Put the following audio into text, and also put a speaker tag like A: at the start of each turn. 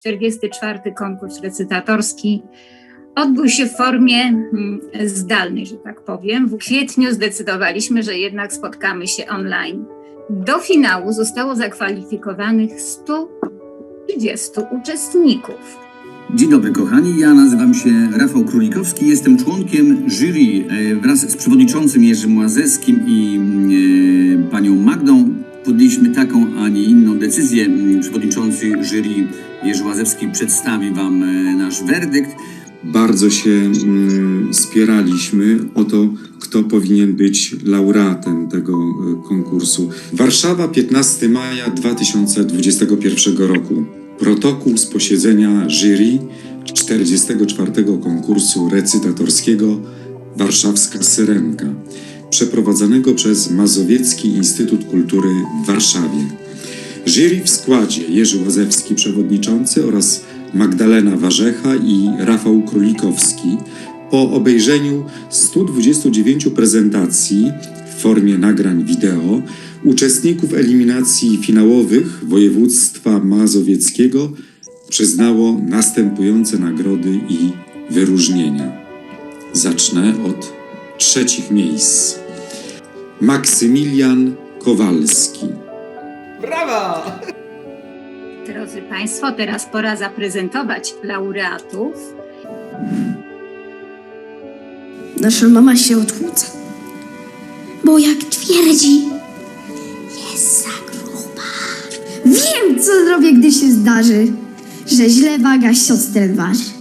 A: 44. konkurs recytatorski odbył się w formie mm, zdalnej, że tak powiem. W kwietniu zdecydowaliśmy, że jednak spotkamy się online. Do finału zostało zakwalifikowanych 130 uczestników.
B: Dzień dobry kochani, ja nazywam się Rafał Królikowski, jestem członkiem jury e, wraz z przewodniczącym Jerzym Łazewskim i taką, a nie inną decyzję. Przewodniczący jury Jerzy Łazewski przedstawi wam e, nasz werdykt.
C: bardzo się mm, spieraliśmy o to, kto powinien być laureatem tego e, konkursu. Warszawa, 15 maja 2021 roku. Protokół z posiedzenia jury 44. konkursu recytatorskiego Warszawska Syrenka, przeprowadzonego przez Mazowiecki Instytut Kultury w Warszawie. Jury w składzie Jerzy Łazewski, przewodniczący oraz Magdalena Warzecha i Rafał Królikowski po obejrzeniu 129 prezentacji w formie nagrań wideo uczestników eliminacji finałowych województwa mazowieckiego przyznało następujące nagrody i wyróżnienia. Zacznę od trzecich miejsc. Maksymilian Kowalski.
D: Brawa!
A: Drodzy Państwo, teraz pora zaprezentować laureatów.
E: Nasza mama się odchudza. Bo jak twierdzi, jest za gruba. Wiem, co zrobię, gdy się zdarzy, że źle waga siostrę waży.